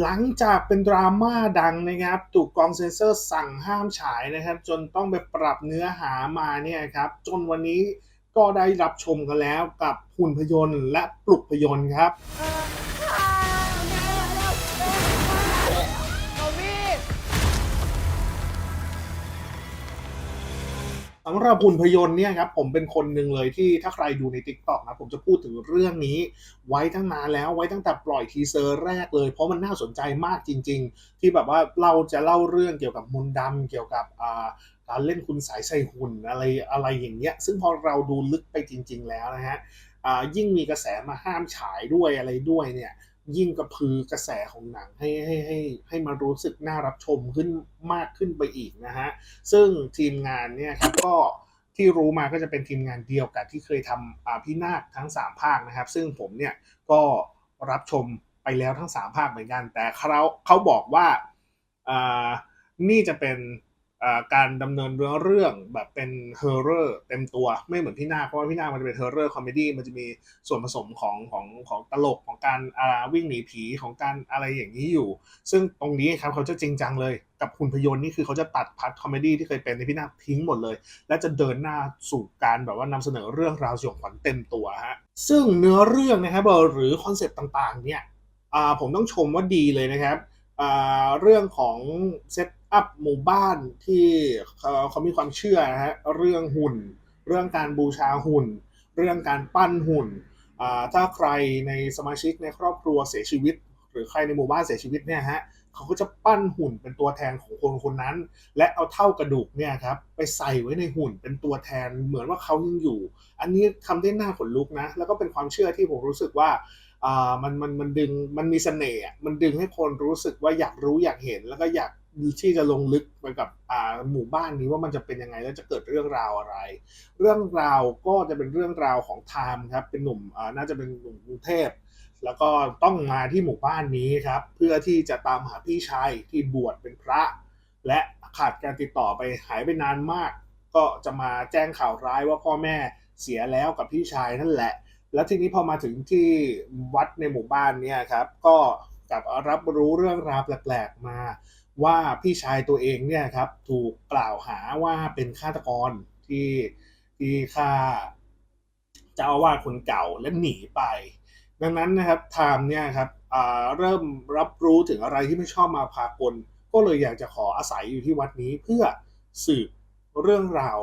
หลังจากเป็นดราม่าดังนะครับ ถูกกองเซ็นเซอร์สั่งห้ามฉายนะครับ จนต้องไปปรับเนื้อหามาเนี่ยครับ จนวันนี้ก็ได้รับชมกันแล้วกับหุ่นพยนต์และปลุกพยนต์ครับ สำหรับหุ่นพยนต์เนี่ยครับผมเป็นคนหนึ่งเลยที่ถ้าใครดูใน t ิ k t o k นะผมจะพูดถึงเรื่องนี้ ไว้ตั้งนานแล้วไว้ตั้งแต่ปล่อยทีเซอร์แรกเลย เพราะมันน่าสนใจมากจริง ๆ ที่แบบว่าเราจะเล่าเรื่องเกี่ยวกับมนต์ดำเกี่ยวกับการเล่นคุณสายใส่หุ่นอะไรอะไรอย่างเงี้ยซึ่งพอเราดูลึกไปจริง ๆ แล้วนะฮะยิ่งมีกระแสมาห้ามฉายด้วยอะไรด้วยเนี่ย ยิ่งกระพือกระแสของหนังให้ให้ให้ให้มารู้สึกน่ารับชมขึ้นมากขึ้นไปอีกนะฮะ ซึ่งทีมงานเนี่ยครับก็ที่รู้มาก็จะเป็นทีมงานเดียวกับที่เคยทำพี่นาคทั้ง 3 ภาคนะครับ ซึ่งผมเนี่ยก็รับชมไปแล้วทั้ง 3 ภาคเหมือนกัน แต่เขาเขาบอกว่านี่จะเป็น การดำเนินเรื่องเรื่องแบบเป็นเฮอร์เรอร์เต็มตัวไม่เหมือนพี่นาคเพราะว่าพี่นาคมันจะเป็นเฮอร์เรอร์คอมเมดี้มันจะมีส่วนผสมของของของตลกของการอาวิ่งหนีผีของการอะไรอย่างนี้อยู่ ซึ่งตรงนี้ครับเขาจะจริงจังเลยกับคุณพยนต์นี่คือเขาจะตัดพาร์ทคอมเมดี้ที่เคยเป็นในพี่นาคทิ้งหมดเลย และจะเดินหน้าสู่การแบบว่านำเสนอเรื่องราวสยองขวัญเต็มตัวฮะซึ่งเนื้อเรื่องนะครับหรือคอนเซปต์ต่างๆเนี่ยผมต้องชมว่าดีเลยนะครับเรื่องของเซต อัพหมู่บ้านที่เขามีความเชื่อนะฮะเรื่องหุ่น เรื่องการบูชาหุ่น เรื่องการปั้นหุ่นอ่าถ้าใครในสมาชิกในครอบครัวเสียชีวิต หรือใครในหมู่บ้านเสียชีวิตเนี่ยฮะเขาก็จะปั้นหุ่นเป็นตัวแทนของคนคนนั้น และเอาเท่ากระดูกเนี่ยครับไปใส่ไว้ในหุ่นเป็นตัวแทนเหมือนว่าเขายังอยู่ อันนี้ทำได้หน่าขนลุกนะ แล้วก็เป็นความเชื่อที่ผมรู้สึกว่าอ่ามันมันมันดึงมันมีเสน่ห์มันดึงให้คนรู้สึกว่าอยากรู้อยากเห็นแล้วก็อยาก ที่จะลงลึกไปกับหมู่บ้านนี้ว่ามันจะเป็นยังไงแล้วจะเกิดเรื่องราวอะไร เรื่องราวก็จะเป็นเรื่องราวของไทม์ครับเป็นหนุ่มน่าจะเป็นหนุ่มกรุงเทพแล้วก็ต้องมาที่หมู่บ้านนี้ครับ เพื่อที่จะตามหาพี่ชายที่บวชเป็นพระ และขาดการติดต่อไปหายไปนานมาก ก็จะมาแจ้งข่าวร้ายว่าพ่อแม่เสียแล้วกับพี่ชายนั่นแหละ แล้วทีนี้พอมาถึงที่วัดในหมู่บ้านเนี่ยครับ ก็กับรับรู้เรื่องราวแปลกๆมา ว่าพี่ชายตัวเองเนี่ยครับถูกกล่าวหาว่าเป็นฆาตกรที่ที่ฆ่าเจ้าอาวาสคนเก่าและหนีไป ดังนั้นนะครับไทม์เนี่ยครับเริ่มรับรู้ถึงอะไรที่ไม่ชอบมาพากล ก็เลยอยากจะขออาศัยอยู่ที่วัดนี้เพื่อสืบเรื่องราว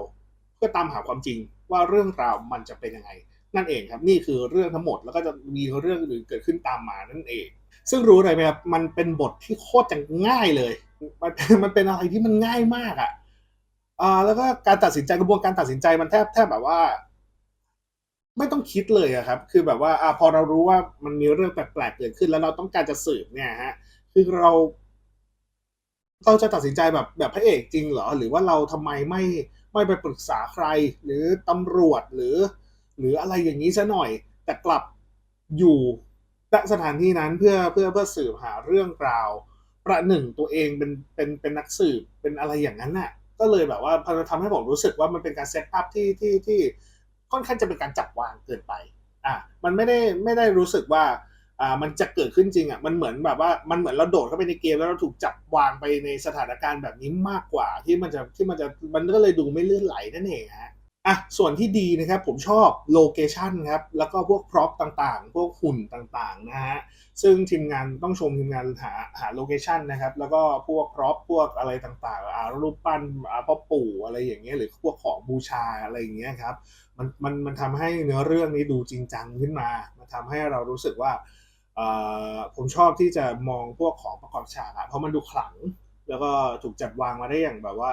เพื่อตามหาความจริงว่าเรื่องราวมันจะเป็นยังไง นั่นเองครับนี่คือเรื่องทั้งหมดแล้วก็จะมีเรื่องอื่นเกิดขึ้นตามมานั่นเอง ซึ่งรู้อะไรไหมครับมันเป็นบทที่โคตรจะง่ายเลย มันมันเป็นอะไรที่มันง่ายมากอะอ่าแล้วก็การตัดสินใจกระบวนการตัดสินใจมันแทบแทบแบบว่า ไม่ต้องคิดเลยอะครับ คือแบบว่าอ่าพอเรารู้ว่ามันมีเรื่องแปลกๆเกิดขึ้น แล้วเราต้องการจะสืบเนี่ยฮะ คือเราเราจะตัดสินใจแบบแบบพระเอกจริงเหรอ หรือว่าเราทำไมไม่ไม่ไปปรึกษาใคร หรือตำรวจหรือ หรืออะไรอย่างนี้ซะหน่อย แต่กลับอยู่ ณสถานที่นั้นเพื่อเพื่อเพื่อสืบหาเรื่องราว ประหนึ่งตัวเองเป็นเป็นเป็นนักสืบเป็นอะไรอย่างนั้นน่ะ ก็เลยแบบว่าทำให้ผมรู้สึกว่ามันเป็นการเซตอัพที่ที่ที่ค่อนข้างจะเป็นการจับวางเกินไปอะมันไม่ได้ไม่ได้รู้สึกว่าอ่ามันจะเกิดขึ้นจริงอะมันเหมือนแบบว่ามันเหมือนเราโดดเข้าไปในเกมแล้วเราถูกจับวางไปในสถานการณ์แบบนี้มากกว่าที่มันจะที่มันจะมันก็เลยดูไม่ลื่นไหลนั่นเองฮะ อะส่วนที่ดีนะครับผมชอบโลเคชันครับแล้วก็พวกพร็อพต่างๆ พวกหุ่นต่างๆนะฮะซึ่งทีมงานต้องชมทีมงานหาหาโลเคชันนะครับแล้วก็พวกพร็อพพวกอะไรต่างๆอารูปปั้นอาพ่อปู่อะไรอย่างเงี้ยหรือพวกของบูชาอะไรอย่างเงี้ยครับมันมันมันทำให้เนื้อเรื่องนี้ดูจริงจังขึ้นมามันทำให้เรารู้สึกว่าผมชอบที่จะมองพวกของประกอบฉากอะเพราะมันดูขลัง แล้วก็ถูกจัดวางมาได้อย่างแบบว่า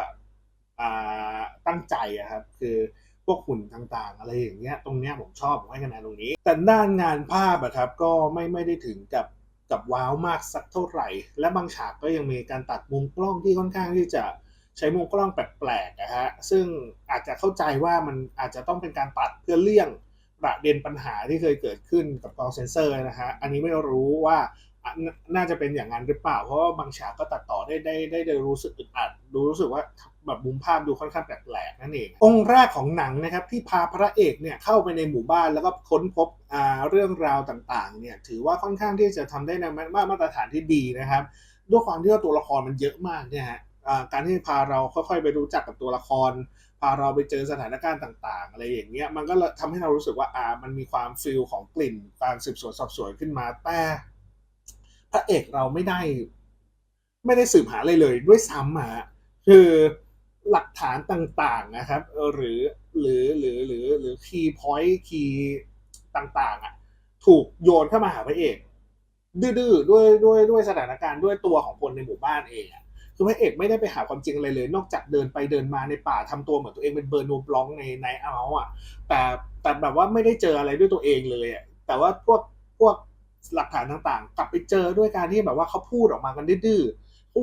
ตั้งใจอะครับคือพวกหุ่นต่างๆ อะไรอย่างเงี้ยตรงเนี้ยผมชอบผมให้คะแนนตรงนี้ แต่ด้านงานภาพอะครับก็ไม่ไม่ได้ถึงกับกับว้าวมากสักเท่าไหร่ และบางฉากก็ยังมีการตัดมุมกล้องที่ค่อนข้างที่จะใช้มุมกล้องแปลกๆนะฮะซึ่งอาจจะเข้าใจว่ามันอาจจะต้องเป็นการตัดเพื่อเลี่ยงประเด็นปัญหาที่เคยเกิดขึ้นกับกล้องเซนเซอร์นะฮะอันนี้ไม่รู้ว่าน่าจะเป็นอย่างนั้นหรือเปล่า เพราะว่าบางฉากก็ตัดต่อได้ได้ได้ได้รู้สึกอึดอัด ดูรู้สึกว่า แบบมุมภาพดูค่อนข้างแปลกๆนั่นเอง องค์แรกของหนังนะครับที่พาพระเอกเนี่ยเข้าไปในหมู่บ้านแล้วก็ค้นพบเรื่องราวต่างๆเนี่ยถือว่าค่อนข้างที่จะทำได้ในมามาตรฐานที่ดีนะครับ ด้วยความที่ว่าตัวละครมันเยอะมากเนี่ยฮะการที่พาเราค่อยๆ ไปรู้จักกับตัวละคร พาเราไปเจอสถานการณ์ต่างๆ อะไรอย่างเงี้ยมันก็เลยทำให้เรารู้สึกว่าอ่ามันมีความฟิลของกลิ่นการสืบสวนสอบสวนขึ้นมาแต่พระเอกเราไม่ได้ ไม่ได้สืบหาอะไรเลยด้วยซ้ำอะฮะคือ หลักฐานต่างๆนะครับ หรือหรือหรือหรือหรือคีย์พอยต์คีย์ต่างๆอะถูกโยนเข้ามาหาพระเอก ดื้อๆด้วยด้วยด้วยสถานการณ์ด้วยตัวของคนในหมู่บ้านเองอะคือพระเอกไม่ได้ไปหาความจริงอะไรเลย นอกจากเดินไปเดินมาในป่าทำตัวเหมือนตัวเองเป็นเบอร์นูบล็องในในเอาอะ แต่แต่แบบว่าไม่ได้เจออะไรด้วยตัวเองเลยอะแต่ว่าพวกพวกหลักฐานต่างๆ กลับไปเจอด้วยการที่แบบว่าเขาพูดออกมากันดื้อ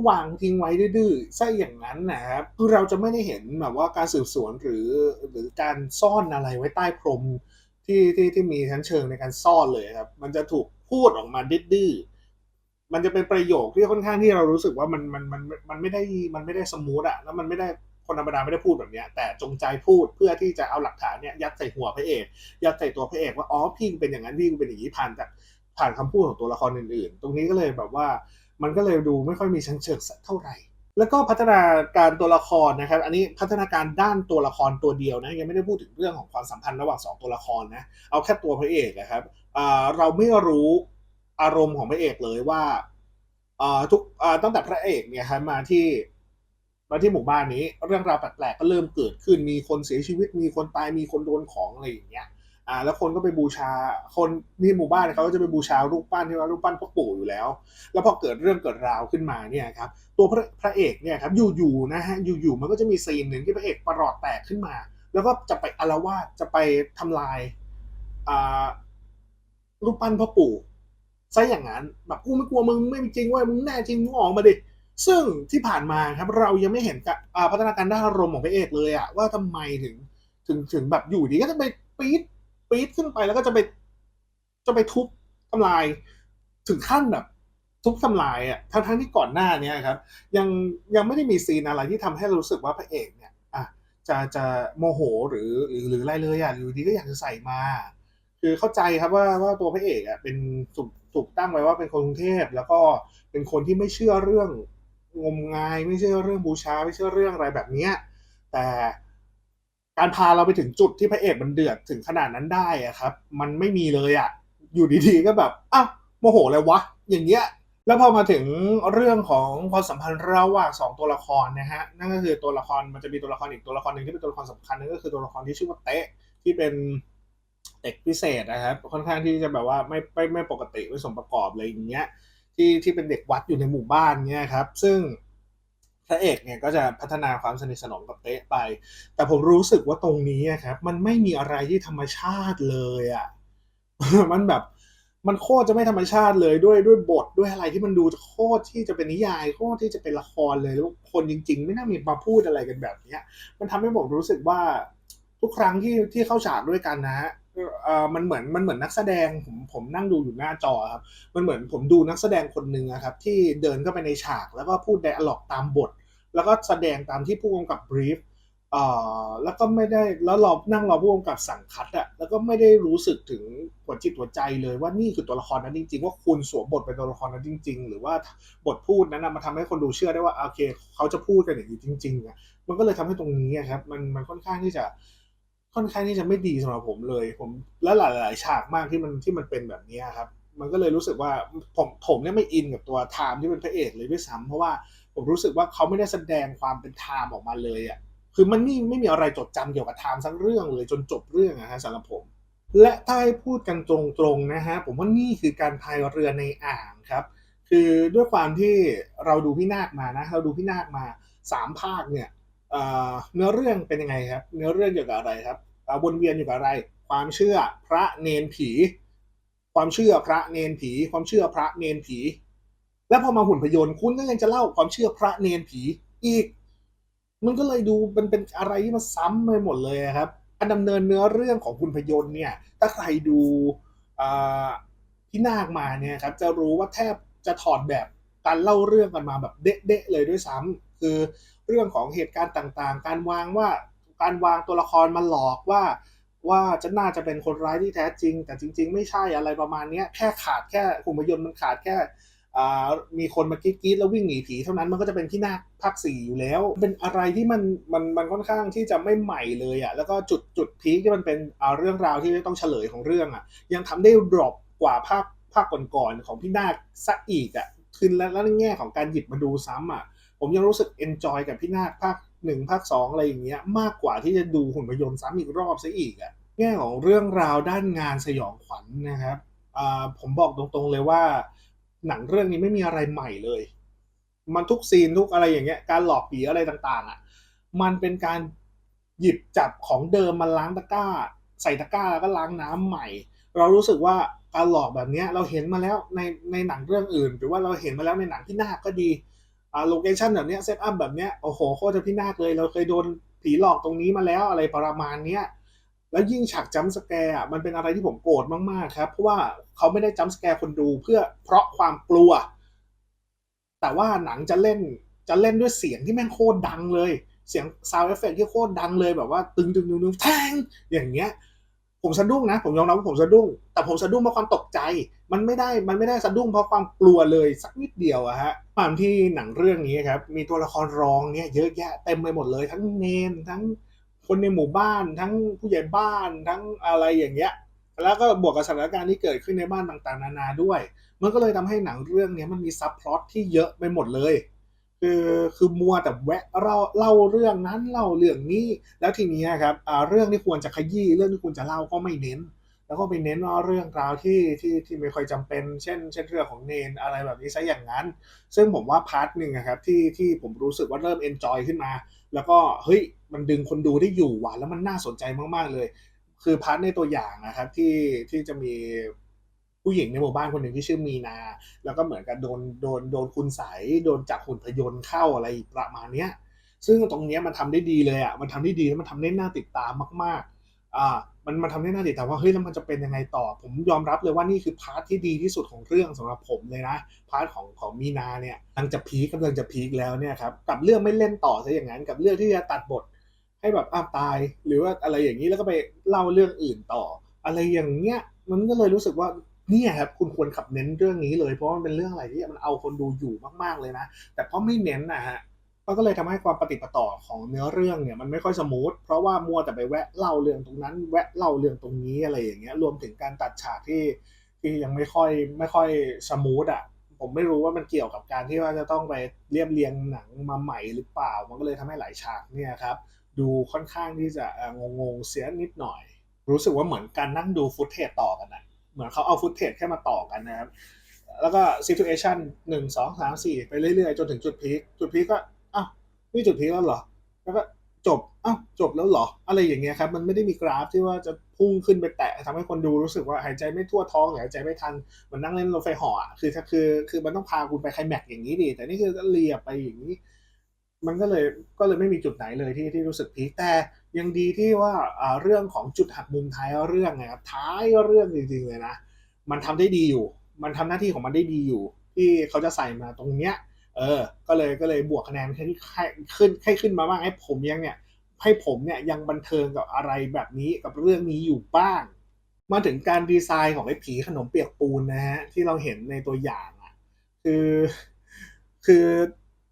วางทิ้งไว้ดื้อๆซะอย่างนั้นนะครับคือเราจะไม่ได้เห็นแบบว่าการสืบสวนหรือหรือการซ่อนอะไรไว้ใต้พรมที่ที่ที่มีชั้นเชิงในการซ่อนเลยครับ มันจะถูกพูดออกมาดื้อมันจะเป็นประโยคที่ค่อนข้างที่เรารู้สึกว่ามันมันมันมันไม่ได้มันไม่ได้สมูทอะแล้วมันไม่ได้คนธรรมดาไม่ได้พูดแบบเนี้ยแต่จงใจพูดเพื่อที่จะเอาหลักฐานเนี่ยยัดใส่หัวพระเอกยัดใส่ตัวพระเอกว่าอ๋อพี่เป็นอย่างนั้นพี่เป็นอย่างนี้ผ่านจากผ่านคำพูดของตัวละครอื่น ๆ ตรงนี้ก็เลยแบบว่า มันก็เลยดูไม่ค่อยมีชั้นเชิงสักเท่าไหร่ แล้วก็พัฒนาการตัวละครนะครับ อันนี้พัฒนาการด้านตัวละครตัวเดียวนะยังไม่ได้พูดถึงเรื่องของความสัมพันธ์ระหว่างสองตัวละครนะเอาแค่ตัวพระเอกนะครับอ่าเราไม่รู้อารมณ์ของพระเอกเลยว่าอ่าทุกอ่าตั้งแต่พระเอกเนี่ยครับมาที่มาที่หมู่บ้านนี้ เรื่องราวแปลกๆก็เริ่มเกิดขึ้นมีคนเสียชีวิตมีคนตายมีคนโดนของอะไรอย่างเงี้ย อ่า แล้วคนก็ไปบูชา คนนี่หมู่บ้านเขาก็จะไปบูชารูปปั้นที่ว่ารูปปั้นพ่อปู่อยู่แล้ว แล้วพอเกิดเรื่องเกิดราวขึ้นมาเนี่ยครับ ตัวพระพระเอกเนี่ยครับอยู่ๆนะฮะอยู่ๆมันก็จะมีซีนหนึ่งที่พระเอกประหลอดแตกขึ้นมา แล้วก็จะไปอารวาสจะไปทำลายอ่ารูปปั้นพ่อปู่ซะอย่างนั้นแบบกูไม่กลัวมึงไม่มีจริงเว้ยมึงแน่จริงมึงออกมาดิซึ่งที่ผ่านมาครับเรายังไม่เห็นกะอ่าพัฒนาการด้านอารมณ์ของพระเอกเลยอะว่าทำไมถึงถึงถึงแบบอยู่ดีก็จะไปปี๊ด ปี๊ดขึ้นไปแล้วก็จะไป จะไปทุบทำลายถึงขั้นแบบทุบทำลายอะทั้งทั้งที่ก่อนหน้านี้ครับ ยังยังไม่ได้มีซีนอะไรที่ทำให้เรารู้สึกว่าพระเอกเนี่ยอะจะจะโมโหหรือหรือหรืออะไรเลยอะอยู่ดีก็อยากจะใส่มา คือเข้าใจครับว่าว่าตัวพระเอกอะเป็นถูกถูกตั้งไว้ว่าเป็นคนกรุงเทพ แล้วก็เป็นคนที่ไม่เชื่อเรื่องงมงาย ไม่เชื่อเรื่องบูชา ไม่เชื่อเรื่องอะไรแบบเนี้ยแต่ การพาเราไปถึงจุดที่พระเอกมันเดือดถึงขนาดนั้นได้อะครับ มันไม่มีเลยอะอยู่ดีๆก็แบบอ้าวโมโหเลยวะ อย่างเงี้ยแล้วพอมาถึงเรื่องของความสัมพันธ์ระหว่างสองตัวละครนะฮะนั่นก็คือตัวละครมันจะมีตัวละครอีกตัวละครหนึ่งที่เป็นตัวละครสำคัญนั่นก็คือตัวละครที่ชื่อว่าเตะที่เป็นเด็กพิเศษนะครับค่อนข้างที่จะแบบว่าไม่ไม่ไม่ปกติไม่สมประกอบอะไรอย่างเงี้ยที่ที่เป็นเด็กวัดอยู่ในหมู่บ้านเงี้ยครับ ซึ่ง พระเอกเนี่ยก็จะพัฒนาความสนิทสนมกับเต๊ะไป แต่ผมรู้สึกว่าตรงนี้ครับ มันไม่มีอะไรที่ธรรมชาติเลยอะมันแบบมันโคตรจะไม่ธรรมชาติเลยด้วยด้วยบทด้วยอะไรที่มันดูโคตรที่จะเป็นนิยายโคตรที่จะเป็นละครเลยแล้วคนจริง ๆ ไม่น่ามีมาพูดอะไรกันแบบเนี้ย มันทำให้ผมรู้สึกว่าทุกครั้งที่ที่เข้าฉากด้วยกันนะฮะ เออมันเหมือนมันเหมือนนักแสดงผมผมนั่งดูอยู่หน้าจอครับ มันเหมือนผมดูนักแสดงคนหนึ่งครับ ที่เดินเข้าไปในฉากแล้วก็พูดไดอะล็อกตามบท แล้วก็แสดงตามที่ผู้กำกับบรีฟเอ่อแล้วก็ไม่ได้แล้วรอนั่งรอผู้กำกับสั่งคัดอะแล้วก็ไม่ได้รู้สึกถึงหัวจิตหัวใจเลยว่านี่คือตัวละครนั้นจริง ๆ ว่าคุณสวมบทเป็นตัวละครนั้นจริง ๆ หรือว่าบทพูดนั้นมันทำให้คนดูเชื่อได้ว่าโอเค เขาจะพูดกันอย่างนี้จริงๆอะมันก็เลยทำให้ตรงนี้ครับ มันมันค่อนข้างที่จะ ค่อนข้างที่จะไม่ดีสำหรับผมเลย ผมและหลาย ๆ ฉากมากที่มันที่มันเป็นแบบนี้ครับ มันก็เลยรู้สึกว่าผมผมเนี่ยไม่อินกับตัวไทม์ที่เป็นพระเอกเลยด้วยซ้ำเพราะว่าผมรู้สึกว่าเขาไม่ได้แสดงความเป็นไทม์ออกมาเลยอะคือมันไม่ไม่มีอะไรจดจำเกี่ยวกับไทม์สักเรื่องเลยจนจบเรื่องนะฮะสำหรับผม และถ้าให้พูดกันตรงๆนะฮะผมว่านี่คือการพายเรือในอ่างครับ คือด้วยความที่เราดูพี่นาคมานะ เราดูพี่นาคมาสามภาคเนี่ย เนื้อเรื่องเป็นยังไงครับ เนื้อเรื่องเกี่ยวกับอะไรครับอ่าวนเวียนอยู่กับอะไร ความเชื่อพระเนนผี ความเชื่อพระเนนผี ความเชื่อพระเนนผี แล้วพอมาหุ่นพยนต์คุณก็ยังจะเล่าความเชื่อพระเนนผีอีก มันก็เลยดูมันเป็นอะไรที่มันซ้ำไปหมดเลยครับการดำเนินเนื้อเรื่องของคุณพยนต์เนี่ย ถ้าใครดูอ่าพี่นาคมาเนี่ยครับจะรู้ว่าแทบจะถอดแบบการเล่าเรื่องกันมาแบบเด๊ะๆเลยด้วยซ้ำ คือเรื่องของเหตุการณ์ต่างๆ การวางว่าการวางตัวละครมาหลอกว่า ว่าจะน่าจะเป็นคนร้ายที่แท้จริง แต่จริง ๆ ไม่ใช่อะไรประมาณนี้แค่ขาดแค่หุ่นพยนต์มันขาดแค่อ่ามีคนมากรีดแล้ววิ่งหนีผีเท่านั้นมันก็จะเป็นที่นาคภาคสี่อยู่แล้ว เป็นอะไรที่มันมันมันค่อนข้างที่จะไม่ใหม่เลยอะ่ะแล้วก็จุดจุดพีคที่มันเป็นเรื่องราวที่ต้องเฉลยของเรื่องอะ่ะ ยังทำได้ดรอปกว่าภาคภาคก่อนๆของพี่นาคซะอีกอะ่ะคือแล้วแล้วในแง่ของการหยิบมาดูซ้ำอะ ผมยังรู้สึกเอนจอยกับพี่นาคภาคหนึ่งภาคสองอะไรอย่างเงี้ยมากกว่าที่จะดูหุ่นพยนต์ซ้ำอีกรอบซะอีกอะ่ะแง่ของเรื่องราวด้านงานสยองขวัญนะครับผมบอกตรงๆเลยว่า หนังเรื่องนี้ไม่มีอะไรใหม่เลย มันทุกซีนทุกอะไรอย่างเงี้ยการหลอกผีอะไรต่างๆอะมันเป็นการหยิบจับของเดิมมาล้างตะกร้า ใส่ตะกร้าแล้วก็ล้างน้ำใหม่ เรารู้สึกว่าการหลอกแบบเนี้ยเราเห็นมาแล้วในในหนังเรื่องอื่น หรือว่าเราเห็นมาแล้วในหนังพี่นาคก็ดี โลเคชันแบบเนี้ยเซตอัพแบบเนี้ยโอ้โหโคตรจะพี่นาคเลย เราเคยโดนผีหลอกตรงนี้มาแล้วอะไรประมาณเนี้ยแล้วยิ่งฉากจัมสแกร์อะมันเป็นอะไรที่ผมโกรธมากๆครับ เพราะว่าเขาไม่ได้จัมสแกร์คนดูเพื่อเพราะความกลัว แต่ว่าหนังจะเล่นจะเล่นด้วยเสียงที่แม่งโคตรดังเลย เสียงซาวด์เอฟเฟกที่โคตรดังเลยแบบว่า ตึงตึงตึงตึงแทงอย่างเงี้ย ผมสะดุ้งนะ ผมยอมรับว่าผมสะดุ้ง แต่ผมสะดุ้งเพราะความตกใจ มันไม่ได้ มันไม่ได้สะดุ้งเพราะความกลัวเลยสักนิดเดียวอะฮะความที่หนังเรื่องนี้ครับ มีตัวละครรองเนี่ยเยอะแยะเต็มไปหมดเลย ทั้งเนนทั้งคนในหมู่บ้าน ทั้งผู้ใหญ่บ้าน ทั้งอะไรอย่างเงี้ย แล้วก็บวกกับสถานการณ์ที่เกิดขึ้นในบ้านต่างๆ นานาด้วย มันก็เลยทำให้หนังเรื่องนี้มันมีซับพล็อตที่เยอะไปหมดเลย คือคือมัวแต่แวะเล่าเล่าเรื่องนั้นเล่าเรื่องนี้ แล้วทีนี้ครับเรื่องที่ควรจะขยี้เรื่องที่ควรจะเล่าก็ไม่เน้น แล้วก็ไปเน้นเรื่องราวที่ที่ที่ไม่ค่อยจำเป็น เช่น เช่นเรื่องของเนนอะไรแบบนี้ซะอย่างนั้น ซึ่งผมว่าพาร์ทหนึ่งครับที่ที่ผมรู้สึกว่าเริ่มเอนจอยขึ้นมา แล้วก็เฮ้ยมันดึงคนดูได้อยู่ว่ะแล้วมันน่าสนใจมากๆเลย คือพาร์ทในตัวอย่างนะครับที่ที่จะมี ผู้หญิงในหมู่บ้านคนหนึ่งที่ชื่อมีนา แล้วก็เหมือนกับโดนโดนโดนคุณใสโดนจับหุ่นพยนต์เข้าอะไรประมาณเนี้ยซึ่งตรงเนี้ยมันทำได้ดีเลยอะมันทำได้ดีแล้วมันทำได้น่าติดตามมาก ๆอ่ามันมันทำได้น่าติดตามว่าเฮ้ยแล้วมันจะเป็นยังไงต่อ ผมยอมรับเลยว่านี่คือพาร์ทที่ดีที่สุดของเรื่องสำหรับผมเลยนะพาร์ทของของมีนาเนี่ยกำลังจะพีคกำลังจะพีคแล้วเนี่ยครับกับเรื่องไม่เล่นต่อซะอย่างนั้นกับเรื่องที่จะตัดบทให้แบบอ้าวตาย หรือว่าอะไรอย่างนี้แล้วก็ไปเล่าเรื่องอื่นต่อ อะไรอย่างเงี้ยมันก็เลยรู้สึกว่า เนี่ยครับคุณควรขับเน้นเรื่องนี้เลย เพราะมันเป็นเรื่องอะไรที่มันเอาคนดูอยู่มากๆเลยนะ แต่ก็ไม่เน้นนะฮะมันก็เลยทำให้ความปฏิปต่อของเนื้อเรื่องเนี่ยมันไม่ค่อยสมูทเพราะว่ามัวแต่ไปแวะเล่าเรื่องตรงนั้น แวะเล่าเรื่องตรงนี้อะไรอย่างเงี้ยรวมถึงการตัดฉากที่ที่ยังไม่ค่อยไม่ค่อยสมูทอะผมไม่รู้ว่ามันเกี่ยวกับการที่ว่าจะต้องไปเรียบเรียงหนังมาใหม่หรือเปล่า มันก็เลยทำให้หลายฉากเนี่ยครับดูค่อนข้างที่จะงงๆเสียนิดหน่อย รู้สึกว่าเหมือนการนั่งดูฟุตเทจต่อกันนะ เหมือนเขาเอาฟุตเทจแค่มาต่อกันนะครับ แล้วก็ซิทูเอชันหนึ่งสองสามสี่ไปเรื่อยๆ จนถึงจุดพีคจุดพีคก็อ้าวนี่จุดพีคแล้วเหรอ แล้วก็จบอ้าวจบแล้วเหรอ อะไรอย่างเงี้ยครับ มันไม่ได้มีกราฟที่ว่าจะพุ่งขึ้นไปแตะทำให้คนดูรู้สึกว่าหายใจไม่ทั่วท้องหายใจไม่ทันเหมันนั่งเล่นรถไฟหาะคือคือคือมันต้องพาคุณไปไคลแม็กซ์อย่างนี้ดิแต่นี่คือเลียไปอย่างนี้ มันก็เลยก็เลยไม่มีจุดไหนเลยที่ที่รู้สึกพีคแต่ยังดีที่ว่าเรื่องของจุดหักมุมท้ายเรื่องนะครับท้ายเรื่องจริงๆเลยนะมันทำได้ดีอยู่ มันทำหน้าที่ของมันได้ดีอยู่ ที่เขาจะใส่มาตรงเนี้ย เออ ก็เลยก็เลยบวกคะแนนให้ขึ้นให้ขึ้นมาบ้างให้ผมยังเนี่ยให้ผมเนี่ยยังบันเทิงกับอะไรแบบนี้กับเรื่องนี้อยู่บ้าง มาถึงการดีไซน์ของไอ้ผีขนมเปียกปูนนะฮะที่เราเห็นในตัวอย่างอะคือคือ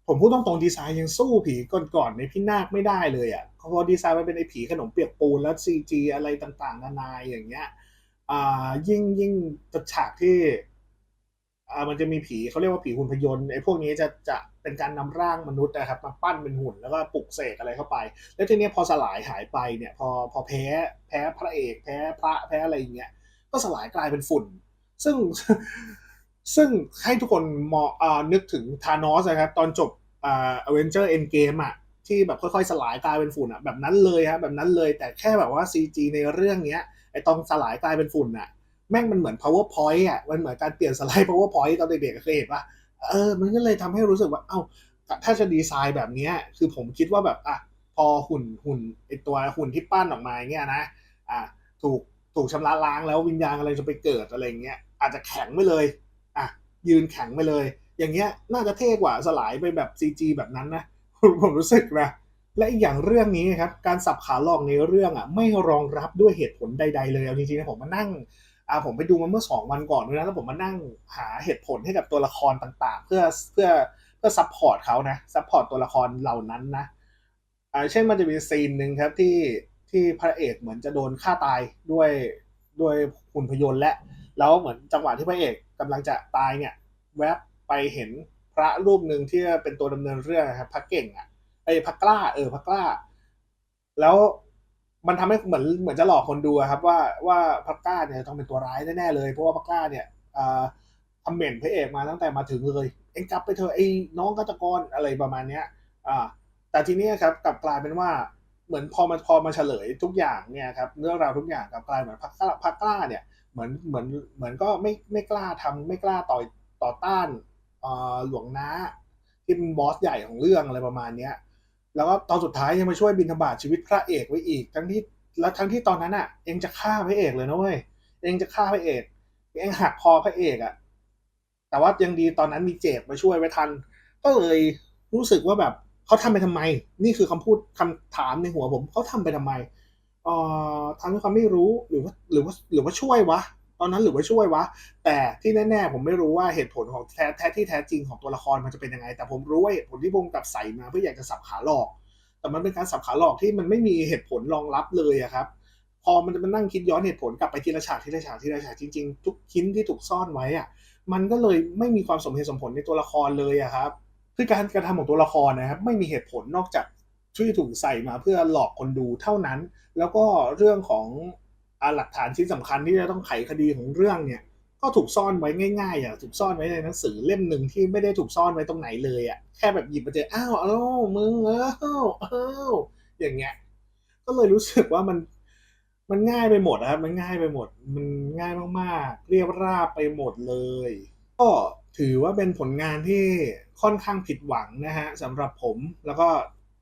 ผมพูดตรงๆดีไซน์ยังสู้ผีก่อนๆในพี่นาคไม่ได้เลยอะเพอดีไซน์มันเป็นไอ้ผีขนมเปียกปูนแล้วซีจีอะไรต่างๆ นานาอย่างเงี้ยอ่ายิ่งยิ่งจัดฉากที่อ่ามันจะมีผีเขาเรียกว่าผีหุ่นพยนต์ไอ้พวกนี้จะจะเป็นการนำร่างมนุษย์นะครับมาปั้นเป็นหุ่นแล้วก็ปลุกเสกอะไรเข้าไป แล้วทีนี้พอสลายหายไปเนี่ย พอพอแพ้แพ้พระเอก แพ้พระแพ้อะไรอย่างเงี้ยก็สลายกลายเป็นฝุ่น ซึ่ง ซึ่งให้ทุกคนมองนึกถึงธานอสนะครับตอนจบอ่าอเวนเจอร์เอ็นเกมอะที่แบบค่อยๆ สลายกลายเป็นฝุ่นอะแบบนั้นเลยฮะแบบนั้นเลยแต่แค่แบบว่า CG ในเรื่องเนี้ยไอตอนสลายกลายเป็นฝุ่นอะแม่งมันเหมือน powerpoint อะมันเหมือนการเปลี่ยนสไลด์ powerpoint ตอนเด็กๆเคยเห็นปะเออ มันก็เลยทำให้รู้สึกว่า เอ้า ถ้าจะดีไซน์แบบเนี้ยคือผมคิดว่าแบบอะพอหุ่นหุ่นไอตัวหุ่นที่ปั้นออกมาเงี้ยนะ อะถูกถูกชำระล้างแล้ววิญญาณอะไรจะไปเกิดอะไรเงี้ยอาจจะแข็งไปเลย ยืนแข็งไปเลย อย่างเงี้ยน่าจะเท่กว่าสลายไปแบบ CG แบบนั้นนะผมผมรู้สึกนะและอีกอย่างเรื่องนี้ครับการสับขาหลอกในเรื่องอะไม่รองรับด้วยเหตุผลใด ๆ เลยเอาจริงๆนะผมมานั่งอ่าผมไปดูมาเมื่อสองวันก่อนด้วยนะแล้วผมมานั่งหาเหตุผลให้กับตัวละครต่างๆ เพื่อเพื่อเพื่อซัพพอร์ตเขานะซัพพอร์ตตัวละครเหล่านั้นนะอ่าเช่นมันจะมีซีนหนึ่งครับที่ที่พระเอกเหมือนจะโดนฆ่าตายด้วยด้วยหุ่นพยนต์และ แล้วเหมือนจังหวะที่พระเอก กำลังจะตายเนี่ย แวบไปเห็นพระรูปหนึ่งที่เป็นตัวดำเนินเรื่องครับพระเก่งอะไอ้พระกล้าเออพระกล้า แล้วมันทำให้เหมือนเหมือนจะหลอกคนดูครับ ว่าว่าพระกล้าเนี่ยต้องเป็นตัวร้ายแน่ๆเลย เพราะว่าพระกล้าเนี่ยอ่าทำเหม็นพระเอกมาตั้งแต่มาถึงเลย เอ็งกลับไปเถอะไอ้น้องกัตกรอะไรประมาณเนี้ยอ่าแต่ทีนี้ครับกลับกลายเป็นว่าเหมือนพอมาพอมาเฉลยทุกอย่างเนี่ยครับเรื่องราวทุกอย่างกลับกลายเหมือนพระกล้าพระกล้าเนี่ย เหมือนเหมือนเหมือนก็ไม่ไม่กล้าทำไม่กล้าต่อต่อต้านอหลวงน้าที่เป็นบอสใหญ่ของเรื่องอะไรประมาณเนี้ยแล้วก็ตอนสุดท้ายยังมาช่วยบินทบาทชีวิตพระเอกไว้อีก ทั้งที่แล้วทั้งที่ตอนนั้นอะ เองจะฆ่าพระเอกเลยนะเว้ยเองจะฆ่าพระเอก เองหักคอพระเอกอะ แต่ว่ายังดีตอนนั้นมีเจดมาช่วยไว้ทัน ก็เลยรู้สึกว่าแบบเขาทำไปทำไม นี่คือคำพูดคำถามในหัวผมเขาทำไปทำไมเออทำด้วยความไม่รู้หรือว่าหรือว่าหรือว่าช่วยวะ ตอนนั้นหรือว่าช่วยวะ แต่ที่แน่ๆผมไม่รู้ว่าเหตุผลของแท้แท้ที่แท้จริงของตัวละครมันจะเป็นยังไง แต่ผมรู้ว่าเหตุผลที่วงกับใส่มาเพื่ออยากจะสับขาหลอก แต่มันเป็นการสับขาหลอกที่มันไม่มีเหตุผลรองรับเลยอะครับ พอมันจะมานั่งคิดย้อนเหตุผลกลับไปทีละฉากทีละฉากทีละฉากจริงๆ ทุกชิ้นที่ถูกซ่อนไว้อะมันก็เลยไม่มีความสมเหตุสมผลในตัวละครเลยอะครับคือการกระทำของตัวละครนะครับไม่มีเหตุผลนอกจาก ที่ถูกใส่มาเพื่อหลอกคนดูเท่านั้น แล้วก็เรื่องของอหลักฐานชิ้นสำคัญที่จะต้องไขคดีของเรื่องเนี่ย ก็ถูกซ่อนไว้ง่ายๆอะถูกซ่อนไว้ในหนังสือเล่มหนึ่งที่ไม่ได้ถูกซ่อนไว้ตรงไหนเลยอะแค่แบบหยิบมาเจออ้าวอ้าวมึงอ้าวอ้าวอย่างเงี้ย ก็เลยรู้สึกว่ามันมันง่ายไปหมดนะครับมันง่ายไปหมด มันง่ายมากๆ เรียบราบไปหมดเลย ก็ถือว่าเป็นผลงานที่ค่อนข้างผิดหวังนะฮะสำหรับผมแล้วก็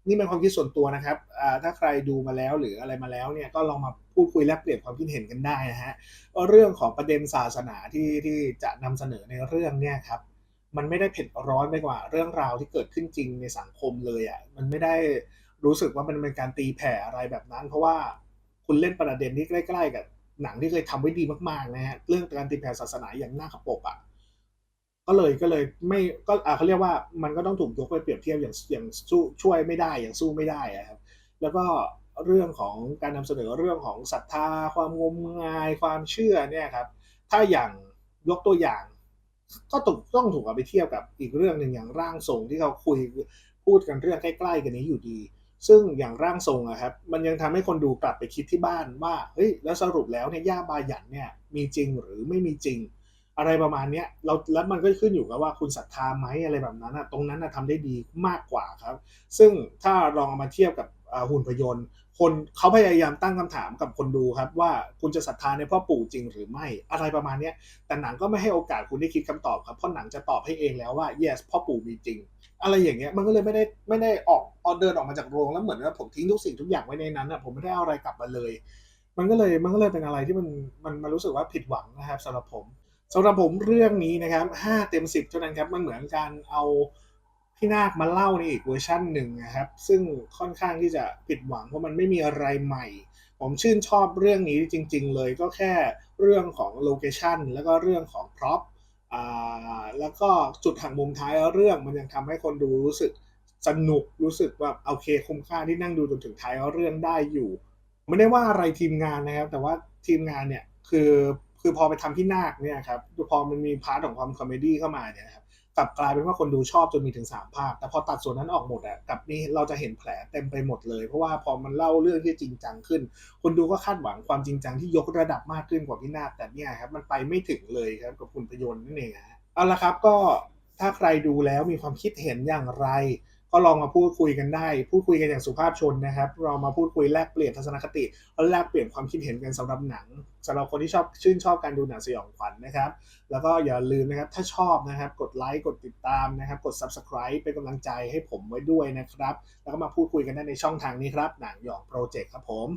นี่เป็นความคิดส่วนตัวนะครับถ้าใครดูมาแล้วหรืออะไรมาแล้วเนี่ยก็ลองมาพูดคุยแลกเปลี่ยนความคิดเห็นกันได้นะฮะเรื่องของประเด็นศาสนาที่ที่จะนำเสนอในเรื่องเนี่ยครับมันไม่ได้เผ็ดร้อนไปกว่าเรื่องราวที่เกิดขึ้นจริงในสังคมเลยอะมันไม่ได้รู้สึกว่ามันเป็นการตีแผ่อะไรแบบนั้น เพราะว่าคุณเล่นประเด็นที่ใกล้ ๆ กับหนังที่เคยทำไว้ดีมากๆนะฮะเรื่องการตีแผ่ศาสนาอย่างหน้าขปกอะ ก็เลยก็เลยไม่ก็อ่าเขาเรียกว่ามันก็ต้องถูกยกไปเปรียบเทียบอย่างอย่างสู้ช่วยไม่ได้อย่างสู้ไม่ได้อะครับแล้วก็เรื่องของการนำเสนอเรื่องของศรัทธา ความงมงายความเชื่อเนี่ยครับ ถ้าอย่างยกตัวอย่าง ก็ต้องต้องถูกเอาไปเทียบกับอีกเรื่องหนึ่งอย่างร่างทรงที่เขาคุยพูดกันเรื่องใกล้ๆกันนี้อยู่ดี ซึ่งอย่างร่างทรงอะครับ มันยังทำให้คนดูกลับไปคิดที่บ้านว่าเฮ้ยแล้วสรุปแล้วเนี่ยย่าบายันเนี่ยมีจริงหรือไม่มีจริง อะไรประมาณเนี้ยเราแล้วมันก็ขึ้นอยู่กับว่าคุณศรัทธาไหมอะไรแบบนั้นอะตรงนั้นอะทำได้ดีมากกว่าครับ ซึ่งถ้าลองเอามาเทียบกับหุ่นพยนต์คนเขาพยายามตั้งคำถามกับคนดูครับ ว่าคุณจะศรัทธาในพ่อปู่จริงหรือไม่อะไรประมาณเนี้ยแต่หนังก็ไม่ให้โอกาสคุณได้คิดคำตอบครับเพราะหนังจะตอบให้เองแล้วว่า yes พ่อปู่มีจริง อะไรอย่างเงี้ยมันก็เลยไม่ได้ไม่ได้ออกออเดินออกมาจากโรงแล้วเหมือนว่าผมทิ้งทุกสิ่งทุกอย่างไว้ในนั้นอะผมไม่ได้เอาอะไรกลับมาเลย มันก็เลยมันก็เลยเป็นอะไรที่มันมันมันรู้สึกว่าผิดหวังนะครับสำหรับผม สำหรับผมเรื่องนี้นะครับห้าเต็มสิบเท่านั้นครับมันเหมือนการเอาพี่นาคมาเล่าในอีกเวอร์ชันหนึ่งนะครับ ซึ่งค่อนข้างที่จะผิดหวังเพราะมันไม่มีอะไรใหม่ ผมชื่นชอบเรื่องนี้จริง ๆ เลยก็แค่เรื่องของโลเคชันแล้วก็เรื่องของพร็อพอ่าแล้วก็จุดหักมุมท้ายเรื่องมันยังทำให้คนดูรู้สึกสนุกรู้สึกว่าโอเคคุ้มค่าที่นั่งดูจนถึงท้ายเรื่องได้อยู่ ไม่ได้ว่าอะไรทีมงานนะครับ แต่ว่าทีมงานเนี่ยคือ คือพอไปทำที่นาคเนี่ยครับพอมันมีพาร์ทของความคอมเมดี้เข้ามาเนี่ยครับกลับกลายเป็นว่าคนดูชอบจนมีถึง 3 ภาค แต่พอตัดส่วนนั้นออกหมดอะกับนี่เราจะเห็นแผลเต็มไปหมดเลย เพราะว่าพอมันเล่าเรื่องที่จริงจังขึ้น คนดูก็คาดหวังความจริงจังที่ยกระดับมากขึ้นกว่าพี่นาคแต่เนี่ยครับมันไปไม่ถึงเลยครับกับคุณพยนต์นั่นเองฮะเอาละครับก็ถ้าใครดูแล้วมีความคิดเห็นอย่างไร ก็ลองมาพูดคุยกันได้ พูดคุยกันอย่างสุภาพชนนะครับ เรามาพูดคุยแลกเปลี่ยนทัศนคติแล้วแลกเปลี่ยนความคิดเห็นกันสำหรับหนังสำหรับคนที่ชอบชื่นชอบการดูหนังสยองขวัญนะครับ แล้วก็อย่าลืมนะครับถ้าชอบนะครับ กดไลค์กดติดตามนะครับ กด subscribe เป็นกำลังใจให้ผมไว้ด้วยนะครับ แล้วก็มาพูดคุยกันได้ในช่องทางนี้ครับหนังหยองโปรเจกต์ครับผม